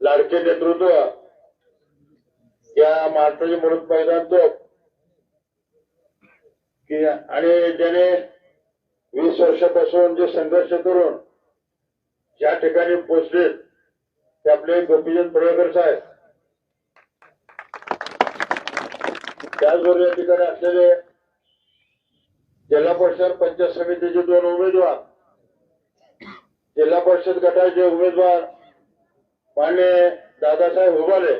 लाडके नेतृत्व या महाराष्ट्राचे म्हणून मैदान तो की आणि ज्याने वीस वर्षापासून जे संघर्ष करून ज्या ठिकाणी पोचले ते आपले गोपीचंद पडळकर साहेब. त्याचबरोबर या ठिकाणी असलेले जिल्हा परिषद पंचायत समितीचे दोन उमेदवार जिल्हा परिषद गटाचे उमेदवार मान्य दादासाहेब हुबाले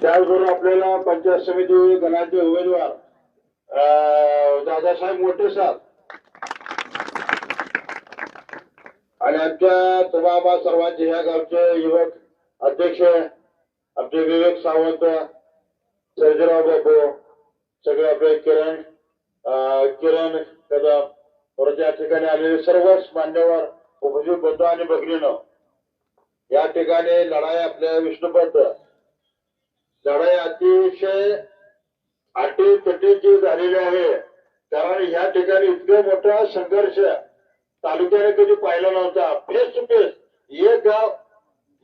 त्याचबरोबर आपल्याला पंचायत समिती गणाचे उमेदवार दादासाहेब मोठे साहेब. आणि आमच्या तुम्हा सर्वांचे ह्या गावचे युवक अध्यक्ष आमचे विवेक सावंत सर्जराव बापू सगळे आपले किरण किरण कदम परत या ठिकाणी आलेले सर्वच मान्यवर उपजीव बद्ध आणि भगिनीनं या ठिकाणी लढाई आपल्या विष्णुबद्ध. लढाई अतिशय अटीतटीची झालेली आहे. कारण या ठिकाणी इतका मोठा संघर्ष तालुक्याने कधी पाहिला नव्हता. फेस टू फेस एक गाव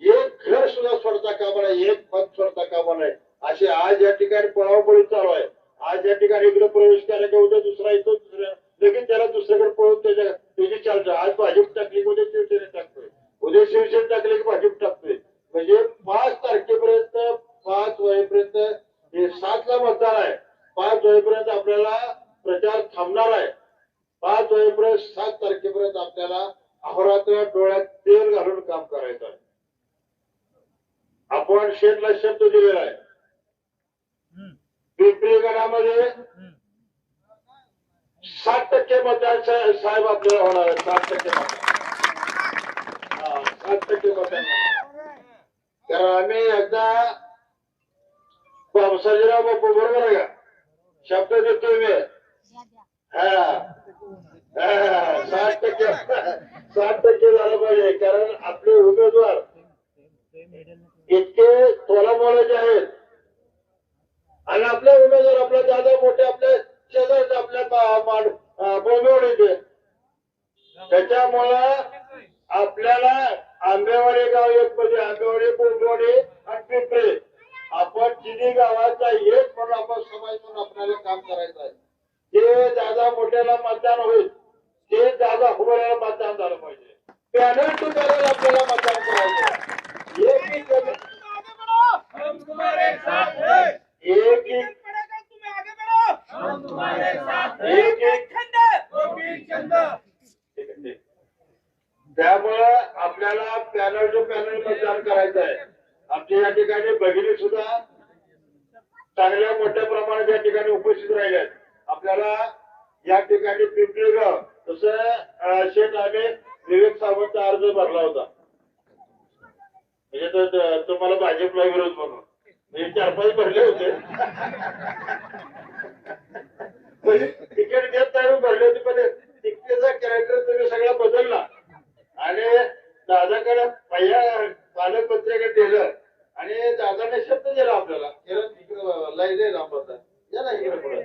एक घर सुद्धा सोडता कामा नाही एक पद सोडता कामा नाही. अशी आज या ठिकाणी पळावपळी चालू आहे. आज या ठिकाणी इकडे प्रवेश करायचा उद्या दुसरा येतो दुसऱ्या लगेच त्याला दुसऱ्याकडे पळून त्याच्या त्याची चालतं. आज भाजप टाकली की उद्या शिवसेने टाकतोय. उद्या शिवसेने टाकली की भाजप टाकतोय. म्हणजे पाच तारखेपर्यंत पाच वयेपर्यंत हे सातला मतदान आहे पाच वयेपर्यंत आपल्याला प्रचार थांबणार आहे पाच वयेपर्यंत सात तारखेपर्यंत आपल्याला अहोरात्र डोळ्यात तेल घालून काम करायचं आहे आपण शेतला शब्द दिलेला आहे पिंपरी गडामध्ये साठ टक्के मतदान सा- साहेब आपल्याला होणार आहे साठ टक्के मतदान हा, साठ टक्के मतदान होणार. कारण आम्ही एकदा बाबासाहेबराव बापू बरोबर आहे का शब्द देतोय मी. हा. साठ टक्के. साठ टक्के झालं पाहिजे कारण आपले उमेदवार इतके तोलामोलाचे आहेत. आणि आपले उमेदवार आपल्या दादा मोठे आपल्या शेजारचे आपल्या बोंबेवड येते त्याच्यामुळं आपल्याला आंबेवाडी गाव एक म्हणजे आंबेवाडी बोंबेवाडी आणि पिंपरी. आपण तिन्ही गावाचा एक म्हणून आपण समाज म्हणून आपल्याला काम करायचं आहे. जे दादा मोठ्याला मतदान होईल ते दादा हुबऱ्याला मतदान झालं पाहिजे. पॅनल टू पॅनल आपल्याला मतदान करायचं. एक एक हम तुम्हारे साथ एक त्यामुळं आपल्याला पॅनल टू पॅनल मतदान करायचं आहे. आमच्या या ठिकाणी भगिनी सुद्धा चांगल्या मोठ्या प्रमाणात या ठिकाणी उपस्थित राहिल्यात. आपल्याला या ठिकाणी पिंपरी गाव तसं शेठ आम्ही विवेक सावंत अर्ज भरला होता. म्हणजे तर तुम्हाला भाजपला विरोध म्हणून. म्हणजे चार पाच भरले होते. म्हणजे तिकीट घेत नाही भरले होते पण तिकीटचा कॅरेक्टर तुम्ही सगळा बदलला. आणि दादाकडे पहिल्या पालकमंत्र्याकडे दिलं आणि दादाने शब्द दिला आपल्याला. केलं तिकडे या ना इकडे पुढे.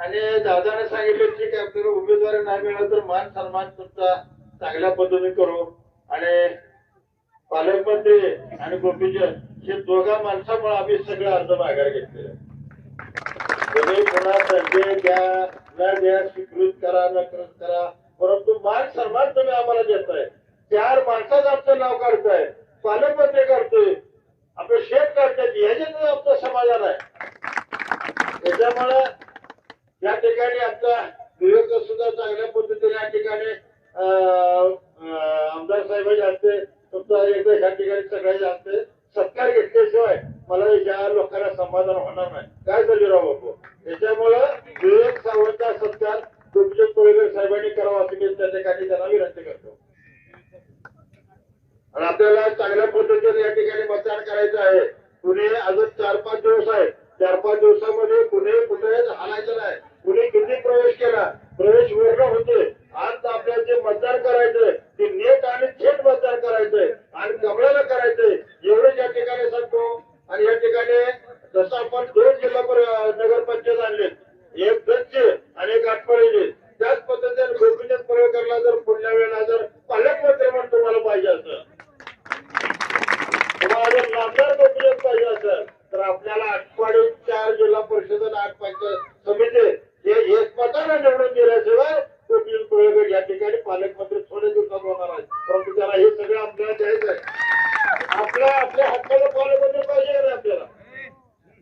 आणि दादाने सांगितलं ठीक आहे आपल्याला उमेदवारी नाही मिळालं तर मान सन्मान तुमचा चांगल्या पद्धतीने करू. आणि पालकमंत्री आणि गोपीचंद हे दोघा माणसामुळे आम्ही सगळे अर्ज माघार घेतले तुम्ही पुन्हा संजय द्या न द्या स्वीकृत करा न करत करा. परंतु मान सन्मान तुम्ही आम्हाला देताय. चार माणसाचं आमचं नाव काढताय पालकमंत्री काढतोय आपलं शेत काढतात ह्याच्यात आमचं समाधान आहे. त्याच्यामुळं या ठिकाणी आमचा विवेक सुद्धा चांगल्या पद्धतीने या ठिकाणी आमदार साहेबांच्या असते तुमचा एकदा या ठिकाणी सगळ्याच्या असते सत्कार घेतल्याशिवाय मला या लोकांना समाधान होणार नाही. काय झाले राव बापू? त्याच्यामुळं विवेक सावंतचा सत्कार तुमचे कोळीकर साहेबांनी करावा असं मी त्या ठिकाणी त्यांना विनंती करतो. आणि आपल्याला चांगल्या पद्धतीने या ठिकाणी मतदान करायचं आहे. पुणे अजून चार पाच दिवस आहे. चार पाच दिवसामध्ये पुणे कुठे हालायचं नाही. कुणी किती प्रवेश केला? प्रवेश पूर्ण होते आज आपल्याला जे मतदान करायचंय ते नेट आणि थेट मतदान करायचंय. आणि कमळाला करायचंय. एवढंच या ठिकाणी सांगतो. आणि या ठिकाणी जसं आपण दोन जिल्हा पर- नगरपंचायत आठ पंचायत समिती हे एकमताने निवडून दिल्याशिवाय तो बिल प्रयोग या ठिकाणी पालकमंत्री थोड्या दिवसात होणार आहे परंतु त्याला हे सगळं आपल्याला द्यायचं आहे आपल्या आपल्या हक्काला पालकमंत्री पाहिजे का नाही आपल्याला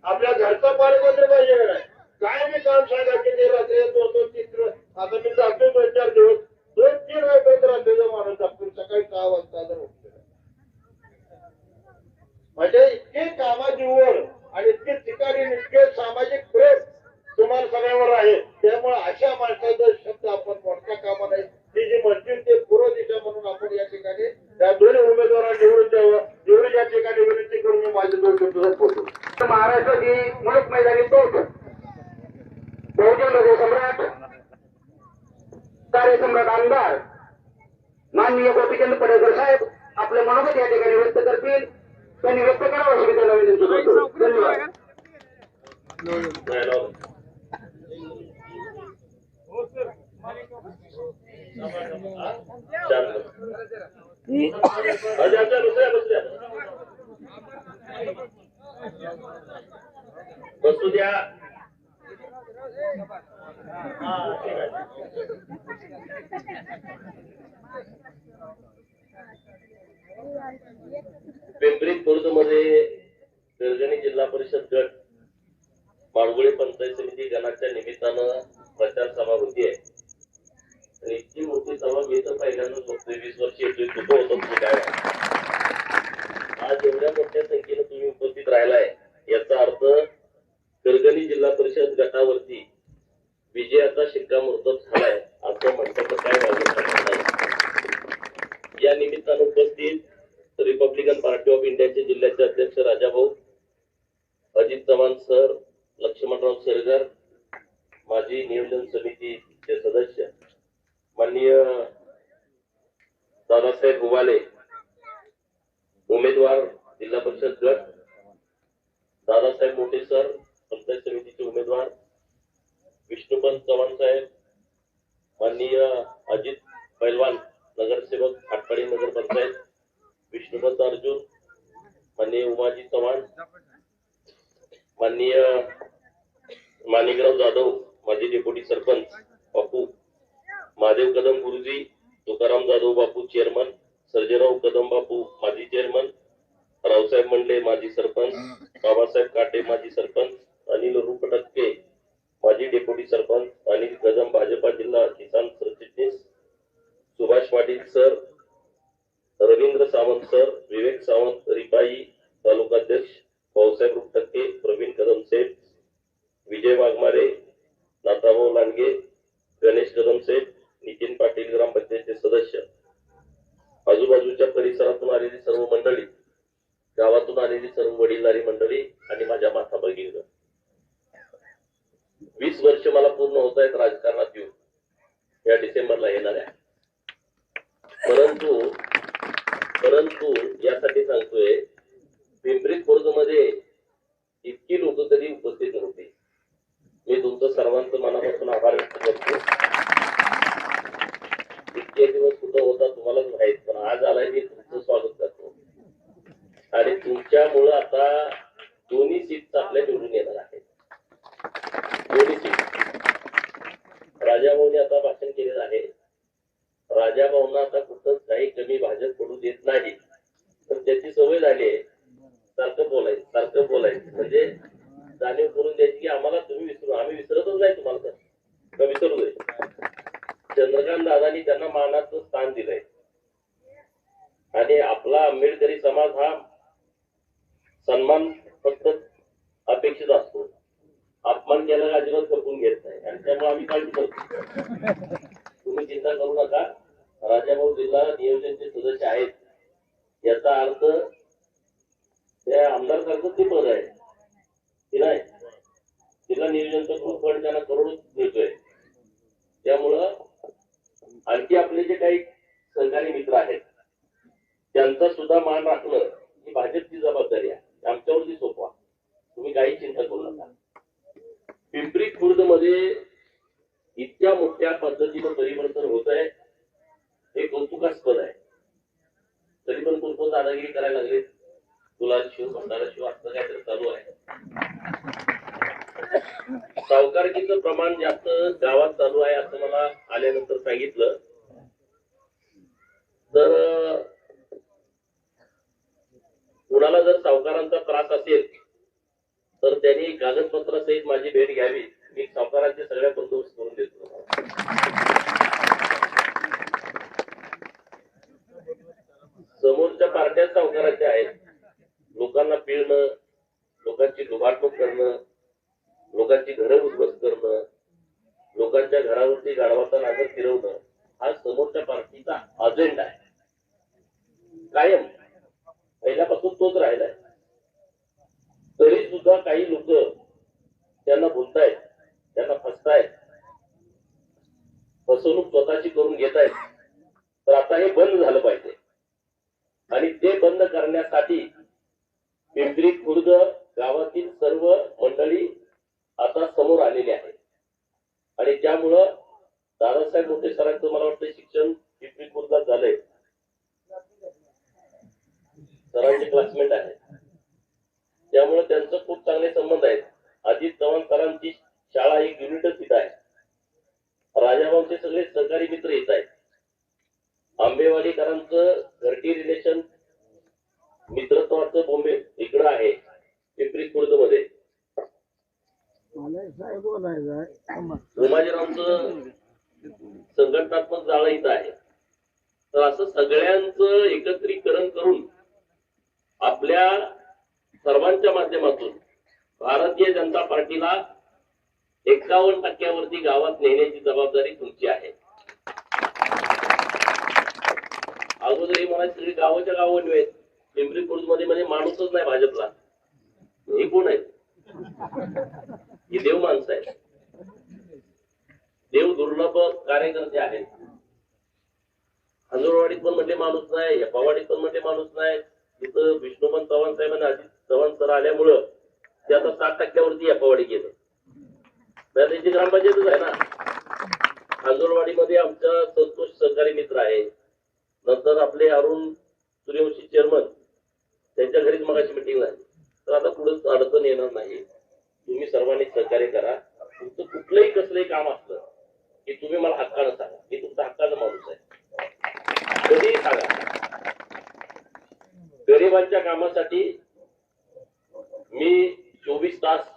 आपल्या घरचा पालकमंत्री पाहिजे का नाही काय मी काम सांगा की ते रात्री दोन दोन तीन दिवस आता मी जातो दोन चार दिवस दोन तीन वेळ रात्रीचा माणूस आपण सकाळी सहा वाजता जर उठलेला. म्हणजे इतके कामाची ओढ आणि इतके ठिकाणी इतके सामाजिक प्रेम तुम्हाला सगळ्यावर आहे त्यामुळे अशा माणसाचा शब्द आपण मोठा कामा नाही ती जी म्हणतील ते पूर्व दिशा म्हणून आपण या ठिकाणी त्या दोन्ही उमेदवारांना निवडून द्यावं एवढी या ठिकाणी विनंती करून मी माझे दोन शब्द बोलतो महाराष्ट्राची मुलूक मैदानी तोफ बहुजन हृदय सम्राट कार्य सम्राट आमदार माननीय गोपीचंद पडळकर साहेब आपले मनोगत या ठिकाणी व्यक्त करतील. त्यांनी व्यक्त करावं अशी मी त्यांना विनंती करतो. धन्यवाद बसू द्या हा, ठीक आहे. पिंपरी खुर्दमध्ये गर्जनी जिल्हा परिषद गट माडगुळे पंचायत समिती गणाच्या निमित्तानं प्रचार सभा होती आहे. इतकी मोठी सभा मी तर पहिल्यांदाच बघतोय वीस वर्ष येतोय कुठं होतं तुम्ही काय आज एवढ्या मोठ्या संख्येनं तुम्ही उपस्थित राहिलाय याचा अर्थ गर्गणी जिल्हा परिषद गटावरती विजयाचा शिक्कामोर्तब झालाय असं म्हटलं तर काय वाजत या निमित्तानं उपस्थित रिपब्लिकन पार्टी ऑफ इंडियाचे जिल्ह्याचे अध्यक्ष राजाभाऊ अजित चव्हाण सर लक्ष्मणराव सरगर माजी नियोजन समितीचे सदस्य माननीय दादासाहेब हुवाले उमेदवार जिल्हा परिषद गट दादासाहेब मोठे सर पंचायत समितीचे उमेदवार विष्णुपंत चव्हाण साहेब माननीय अजित पैलवान नगरसेवक आटपाडी नगर पंचायत विष्णुपंत अर्जुन माननीय उमाजी चव्हाण माननीय माणिकराव जाधव माजी डेप्युटी सरपंच बापू महादेव कदम गुरुजी तुकाराम जाधव बापू चेअरमन सर्जेराव कदम बापू माजी चेअरमन रावसाहेब मंडे माजी सरपंच बाबासाहेब काटे माजी सरपंच अनिल रूप टक्के माजी डेप्युटी सरपंच अनिल कदम भाजपा जिल्हा किसान सरचिटणीस सुभाष पाटील सर रवींद्र सावंत सर विवेक सावंत रिपाई तालुकाध्यक्ष भाऊसाहेब रुपटक्के प्रवीण कदम सेठ विजय वाघमारे नाथाभाऊ लांडगे गणेश कदम सेठ नितीन संस्थेचे सदस्य. आजूबाजूच्या परिसरातून आलेली सर्व मंडळी गावातून आलेली सर्व वडीलधारी मंडळी आणि माझ्या माथा भगिनी वीस वर्ष मला पूर्ण होत आहेत राजकारणात येऊन. या डिसेंबरला येणार आहे. परंतु परंतु यासाठी सांगतोय पिंपरी खुर्दमध्ये इतकी लोक कधी उपस्थित नव्हती. मी तुमचं सर्वांचं मनापासून आभार व्यक्त करतो. इतके दिवस कुठं होता तुम्हालाच माहीत पण आज आलाय मी तुमचं स्वागत करतो. आणि तुमच्यामुळं आता दोन्ही सीट आपल्या निवडून येणार आहेत दोन्ही सीट राजाभाऊने आता भाषण केलेलं आहे राजाभाऊंना आता कुठंच काही कमी भाजप पडू देत नाही तर त्याची सवय झाली आहे सारखं बोलायचं सारखं बोलायचं म्हणजे जाणीव करून द्यायची की आम्हाला तुम्ही विसरू आम्ही विसरतच नाही तुम्हाला तर का विसरू दे चंद्रकांत दादानी त्यांना मानाचं स्थान दिलंय आणि आपला आंबेडकरी समाज हा अपमान फक्त अपेक्षित असतो. अपमान केला अजिबात खपून घेत नाही. आणि त्यामुळे आम्ही काळजी करतो? तुम्ही चिंता करू नका. राजाभाऊ जिल्हा नियोजनचे सदस्य आहेत. याचा अर्थ त्या आमदार सारखं ते पद आहे. की नाही? जिल्हा नियोजनचा खूप फंड त्यांना करून मिळतोय. त्यामुळं आणखी आपले जे काही सहकारी मित्र आहेत त्यांचा सुद्धा मान राखणं ही भाजपची जबाबदारी आहे. आमच्यावरती सोपवा. तुम्ही काही चिंता करू नका. पिंपरी खुर्दमध्ये इतक्या मोठ्या पद्धतीनं परिवर्तन होत आहे हे कौतुकास्पद आहे. तरी पण कोणकोण दादागिरी करायला लागले. तुला शिव भंडारा शिव असं काहीतरी चालू आहे. सावकारकीचं प्रमाण जास्त गावात चालू आहे असं मला आल्यानंतर सांगितलं. तर कुणाला जर सावकारांचा त्रास असेल तर त्यांनी कागदपत्रासहित माझी भेट घ्यावी. मी सावकारांचे सगळ्या बंदोबस्त करून देतो. समोरच्या पार्ट्या सावकाराच्या आहेत. लोकांना पिळणं लोकांची लुबाडणूक करणं लोकांची घरं उद्ध्वस्त करणं लोकांच्या घरावरती गाढवाचा नागर फिरवणं हा समोरच्या पार्टीचा अजेंडा आहे. कायम. पहिल्यापासून तोच राहिलाय. तरी सुद्धा काही लोक त्यांना बोलतायत त्यांना फसतायत. फसवणूक स्वतःची करून घेत आहेत तर आता हे बंद झालं पाहिजे. आणि ते बंद करण्यासाठी पिंपरी खुर्द गावातील सर्व मंडळी आता समोर आलेली आहे आणि त्यामुळं दादासाहेब मोठे सरांचं मला वाटतं शिक्षण पिंपरी खुर्दात झालंय. सरांचे क्लासमेट आहेत. त्यामुळे त्यांचं खूप चांगले संबंध आहेत. अजित चव्हाण सरांची शाळा एक युनिटच तिथं आहे. राजाभाऊचे सगळे सहकारी मित्र येत आहेत. आंबेवाडीकरांचं घरटी रिलेशन मित्रत्वाचं बोंबे इकडं आहे पिंपरी खुर्दमध्ये उमाजीरावचं संघटनात्मक जाळं इथं आहे. तर असं सगळ्यांचं एकत्रीकरण करून आपल्या सर्वांच्या माध्यमातून भारतीय जनता पार्टीला एकावन्न टक्क्यावरती गावात नेण्याची जबाबदारी तुमची आहे. अगोदर हे मला सगळी गावाच्या गाव आहेत पिंपरी खुर्दमध्ये म्हणजे माणूसच नाही भाजपला. ही कोण आहेत? ही देव माणसं आहेत. देव दुर्लभ कार्यकर्ते आहेत. हंजोळवाडीत पण म्हणजे माणूस नाही हेपावाडीत पण म्हणजे माणूस नाही. तिथं विष्णुमन चव्हाण साहेब अजित चव्हाण सर आल्यामुळं ते आता सात टक्क्यावरती हेपावाडी गेलं त्याची ग्रामपंचायतच आहे ना. आंजोळवाडीमध्ये आमचा संतोष सहकारी मित्र आहे. नंतर आपले अरुण सूर्यवंशी चेअरमन त्यांच्या घरीच मगाची मिटिंग झाली. तर आता पुढे अडचण येणार नाही. तुम्ही सर्वांनी सहकार्य करा. तुमचं कुठलंही कसलंही काम असलं की तुम्ही मला हक्कानं सांगा. मी तुमचा हक्काचा माणूस आहे. कधीही सांगा. गरिबांच्या कामासाठी मी चोवीस तास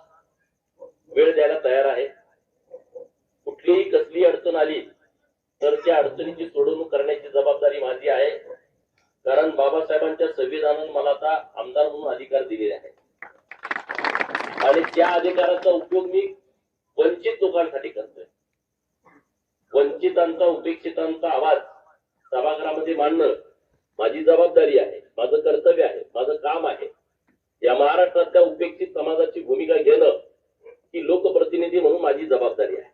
वेळ द्यायला तयार आहे. कुठलीही कसली अडचण आली तर त्या अडचणीची सोडवणूक करण्याची जबाबदारी माझी आहे. कारण बाबासाहेबांच्या संविधानानं मला आता आमदार म्हणून अधिकार दिलेले आहे आणि त्या अधिकाराचा उपयोग मी वंचित लोकांसाठी करतोय. वंचितांचा उपेक्षितांचा आवाज सभागृहामध्ये मांडणं माझी जबाबदारी आहे माझं कर्तव्य आहे माझं काम आहे. या महाराष्ट्रातल्या उपेक्षित समाजाची भूमिका घेणं ही लोकप्रतिनिधी म्हणून माझी जबाबदारी आहे.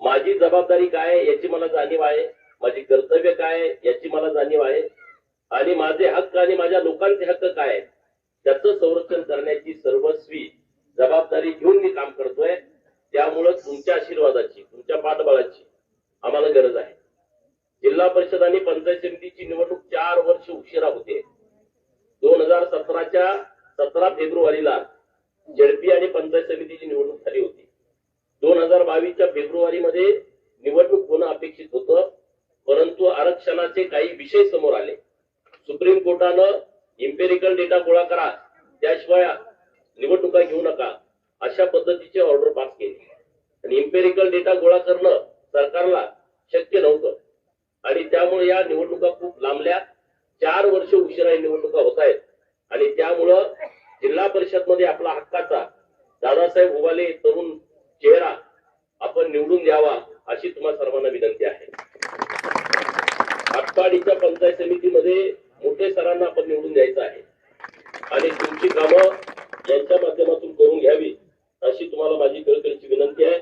माझी जबाबदारी काय आहे याची मला जाणीव आहे माझी कर्तव्य काय आहे याची मला जाणीव आहे आणि माझे हक्क आणि माझ्या लोकांचे हक्क काय त्याचं संरक्षण करण्याची सर्वस्वी जबाबदारी घेऊन मी काम करतोय. त्यामुळं तुमच्या आशीर्वादाची तुमच्या पाठबळाची आम्हाला गरज आहे. जिल्हा परिषद आणि पंचायत समितीची निवडणूक चार वर्ष उशिरा होते. दोन हजार सतराच्या सतरा फेब्रुवारीला झेडपी आणि पंचायत समितीची निवडणूक झाली होती. दोन हजार बावीसच्या फेब्रुवारीमध्ये निवडणूक होणं अपेक्षित होतं परंतु आरक्षणाचे काही विषय समोर आले. सुप्रीम कोर्टानं इम्पेरिकल डेटा गोळा करा त्याशिवाय निवडणुका घेऊ नका अशा पद्धतीची ऑर्डर पास केली. आणि इम्पेरिकल डेटा गोळा करणं सरकारला शक्य नव्हतं. आणि त्यामुळे या निवडणुका खूप लांबल्या. चार वर्ष उशिरा या निवडणुका होत आहेत. आणि त्यामुळं जिल्हा परिषदमध्ये आपला हक्काचा दादासाहेब उभाले तरुण चेहरा आपण निवडून द्यावा अशी तुम्हा सर्वांना विनंती आहे. आटपाडीच्या पंचायत समितीमध्ये मोठे सरांना आपण निवडून द्यायचं आहे आणि तुमची कामं यांच्या माध्यमातून करून घ्यावी अशी तुम्हाला माझी कळकळीची विनंती आहे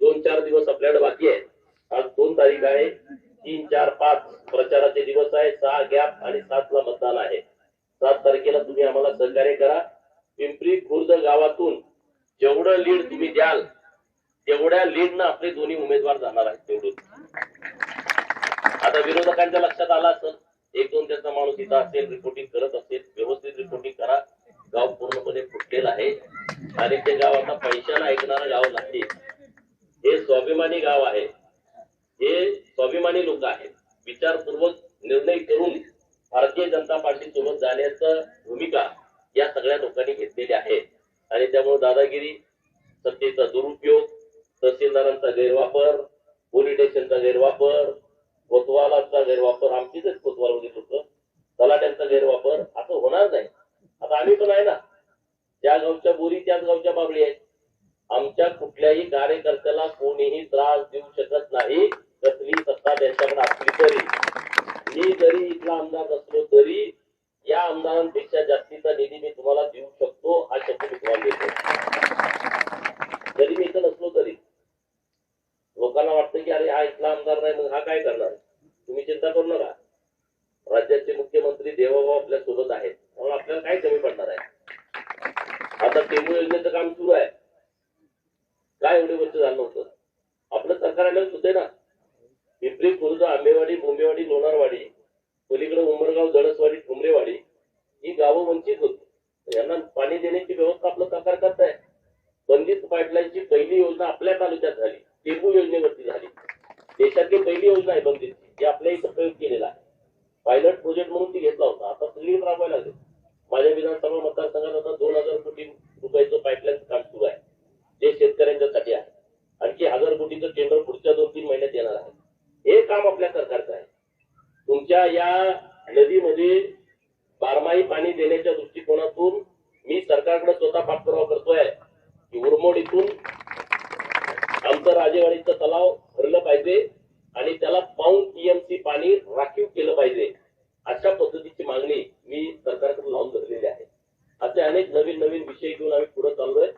दोन चार दिवस आपल्याकडे बाकी आहे आज दोन तारीख आहे तीन चार पाच प्रचाराचे दिवस आहे सहा गॅप आणि सातला मतदान आहे सात तारखेला तुम्ही आम्हाला सहकार्य करा पिंपरी खुर्द गावातून जेवढं लीड तुम्ही द्याल तेवढ्या लीडनं आपले दोन्ही उमेदवार जाणार आहेत तेवढं आता विरोधकांच्या लक्षात आला असेल एक दोन त्यांचा माणूस इथं असेल रिपोर्टिंग करत असेल व्यवस्थित रिपोर्टिंग करा. गाव पूर्णपणे फुटलेलं आहे. आणि ते गाव आता पैशाला ऐकणारं गाव नाही. हे स्वाभिमानी गाव आहे. हे स्वाभिमानी लोक आहेत. विचारपूर्वक निर्णय करून भारतीय जनता पार्टी सोबत जाण्याचं भूमिका या सगळ्या लोकांनी घेतलेली आहे. आणि त्यामुळे दादागिरी सत्तेचा दुरुपयोग तहसीलदारांचा गैरवापर पोलीस स्टेशनचा गैरवापर कोतवालाचा गैरवापर आमचीच कोतवाल होती लोक तलाट्यांचा गैरवापर असं होणार नाही. आता आम्ही पण आहे ना त्या गावच्या बोरी त्याच गावच्या बाबळी आहेत. आमच्या कुठल्याही कार्यकर्त्याला कोणीही त्रास देऊ शकत नाही कसली सत्ता त्यांच्याकडे असली तरी. मी जरी इथला आमदार नसलो तरी या आमदारांपेक्षा जास्तीचा निधी मी तुम्हाला देऊ शकतो हा शब्द मी तुम्हाला देतो. जरी मी इथं नसलो तरी लोकांना वाटतं की अरे हा इथला आमदार नाही मग हा काय करणार? तुम्ही चिंता करू नका. राज्याचे मुख्यमंत्री देवाभाऊ आपल्यासोबत आहेत. त्यामुळे आपल्याला काय कमी पडणार आहे? आता टेमू योजनेचं काम सुरू आहे. काय एवढे वर्ष झालं होतं आपलं सरकार आल्यावर सुद्धा ना. पिंपरी खुर्द आंबेवाडी बोंबेवाडी लोणारवाडी पलीकडे उंबरगाव जडसवाडी ठुमरेवाडी ही गावं वंचित होती. यांना पाणी देण्याची व्यवस्था आपलं सरकार करत आहे बंदिस्त पाईपलाईनची पहिली योजना आपल्या तालुक्यात झाली. टेंबू योजनेवरती झाली. देशातली पहिली योजना आहे बंदिस्तची जी आपल्या इथं प्रयोग केलेला आहे. पायलट प्रोजेक्ट म्हणून ती घेतला होता. आता सगळीकडे राबवायला लागेल माझ्या विधानसभा मतदारसंघात आता दोन हजार कोटी रुपयाचं पाईपलाईनचं काम सुरू आहे जे शेतकऱ्यांच्यासाठी आहे आणखी हजार कोटीचं टेंडर पुढच्या दोन तीन महिन्यात येणार आहे हे काम आपल्या सरकारचं आहे तुमच्या या नदीमध्ये बारमाही पाणी देण्याच्या दृष्टिकोनातून मी सरकारकडे स्वतः पाठपुरावा करतोय की उरमोड इथून आमचं राजेवाडीचं तलाव भरलं पाहिजे आणि त्याला पाऊन टीएमसी पाणी राखीव केलं पाहिजे अशा पद्धतीची मागणी मी सरकारकडे लावून धरलेली आहे असे अनेक नवीन नवीन विषय घेऊन आम्ही